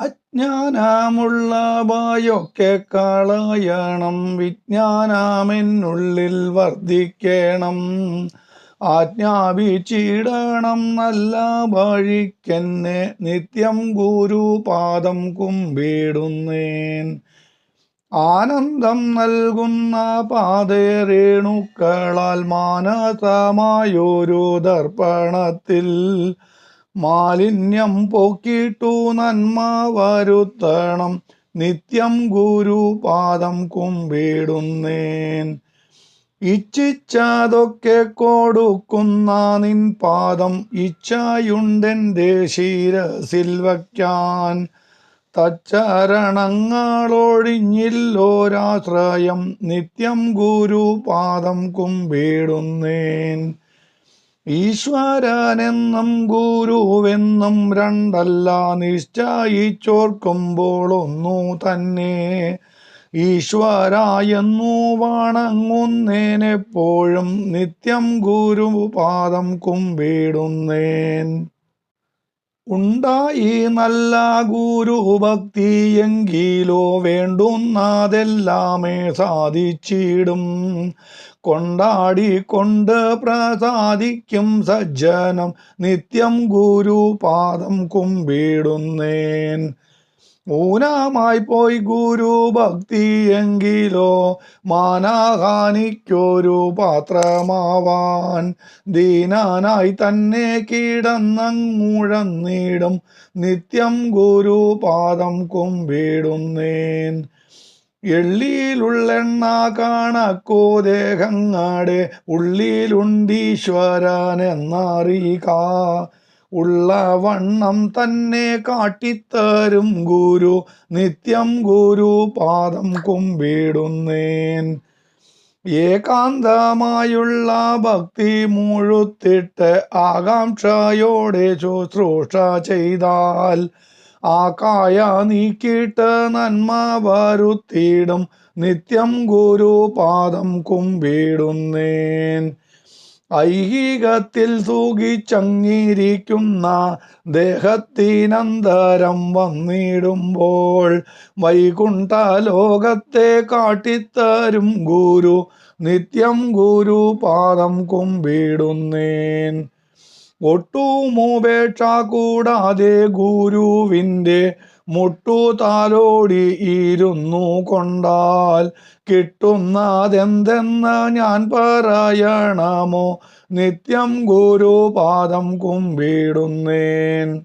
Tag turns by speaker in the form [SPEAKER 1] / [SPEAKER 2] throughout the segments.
[SPEAKER 1] അജ്ഞാനമുള്ളവയൊക്കെ കളയണം വിജ്ഞാനാമെന്നുള്ളിൽ വർദ്ധിക്കണം. ആജ്ഞാപിച്ചിടണം നല്ല വഴിക്കെന്നെ. നിത്യം ഗുരുപാദം കുമ്പിടുന്നേൻ. ആനന്ദം നൽകുന്ന പാതേരേണുക്കളാൽ മാനസമായൊരു ദർപ്പണത്തിൽ മാലിന്യം പോക്കിട്ടു നന്മ വരുത്തണം. നിത്യം ഗുരുപാദം കുമ്പിടുന്നേൻ. ഇച്ഛിച്ചതൊക്കെ കൊടുക്കുന്ന നിൻ പാദം ഇച്ഛയുണ്ടെന്റെ ശിരസിൽ വയ്ക്കാൻ തച്ചരണങ്ങളൊഴിഞ്ഞില്ലോരാശ്രയം നിത്യം ഗുരുപാദം കുമ്പിടുന്നേൻ. ഈശ്വരനെന്നും ഗുരുവെന്നും രണ്ടല്ല നിശ്ചയിച്ചോർക്കുമ്പോൾ ഒന്നു തന്നെ. ഈശ്വരായെന്നു വണങ്ങുന്നേനെപ്പോഴും നിത്യം ഗുരുപാദം കുമ്പിടുന്നേൻ. ഉണ്ടായി നല്ല ഗുരുഭക്തിയെങ്കിലോ വേണ്ടുന്നതെല്ലാമേ സാധിച്ചിടും. കൊണ്ടാടിക്കൊണ്ട് പ്രസാദിക്കും സജ്ജനം. നിത്യം ഗുരുപാദം കുമ്പിടുന്നേൻ. ഊനമായി പോയി ഗുരു ഭക്തിയെങ്കിലോ മാനാഹാനിക്കൊരു പാത്രമാവാൻ. ദീനാനായി തന്നെ കിടന്നങ്ങുഴന്നിടും. നിത്യം ഗുരു പാദം കുമ്പിടുന്നേൻ. എള്ളിയിലുള്ളെണ്ണ കാണക്കോ ദേഹങ്ങാടെ. ഉള്ളിലുണ്ടീശ്വരൻ എന്നറിയുക ഉള്ള വണ്ണം തന്നെ കാട്ടിത്തരും ഗുരു. നിത്യം ഗുരു പാദം കുമ്പിടുന്നേൻ. ഏകാന്തമായുള്ള ഭക്തി മുഴുത്തിട്ട് ആകാംക്ഷയോടെ ശുശ്രൂഷ ചെയ്താൽ ആ കായ നീക്കിയിട്ട് നന്മ വരുത്തിയിടും. നിത്യം ഗുരു പാദം കുമ്പിടുന്നേൻ. ഐഹികത്തിൽ സൂഖിച്ചങ്ങിയിരിക്കുന്ന ദേഹത്തിനന്തരം വന്നിടുമ്പോൾ വൈകുണ്ഠ ലോകത്തെ കാട്ടിത്തരും ഗുരു നിത്യം ഗുരു പാദം കുമ്പിടുന്നേൻ. ഒട്ടുമുപേക്ഷ കൂടാതെ ഗുരുവിന്റെ മുട്ടു താലോടി ഇരുന്നു കൊണ്ടാൽ കിട്ടുന്നതെന്തെന്ന് ഞാൻ പറയണമോ? നിത്യം ഗുരുപാദം കുമ്പിടുന്നേൻ.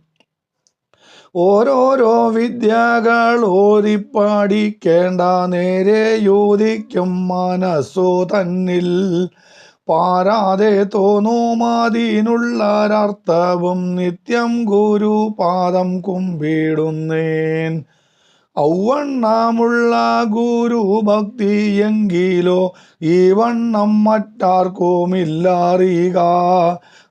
[SPEAKER 1] ഓരോരോ വിദ്യകൾ ഓരിപ്പാടിക്കേണ്ട നേരെ യോധിക്കും മനസ്സു തന്നിൽ പാരാതെ തോന്നുമതിനുള്ളൊരർത്ഥവും നിത്യം ഗുരു പാദം കുമ്പിടുന്നേൻ. ഔവണ്ണമുള്ള എങ്കിലോ ഈ വണ്ണം മറ്റാർക്കുമില്ലറിയുക.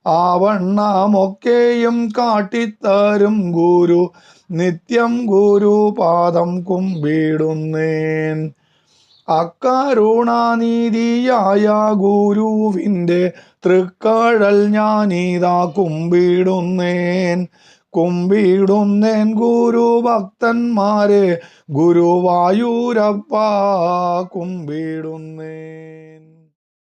[SPEAKER 1] ആ വണ്ണമൊക്കെയും കാട്ടിത്തരും ഗുരു നിത്യം ഗുരു പാദം കുമ്പിടുന്നേൻ. അക്കരുണാനീതിയായ ഗുരുവിന്റെ തൃക്കഴൽ ഞാനീതാ കുമ്പിടുന്നേൻ. കുമ്പിടുന്നേൻ ഗുരുഭക്തന്മാരെ ഗുരുവായൂരപ്പ കുമ്പിടുന്നേൻ.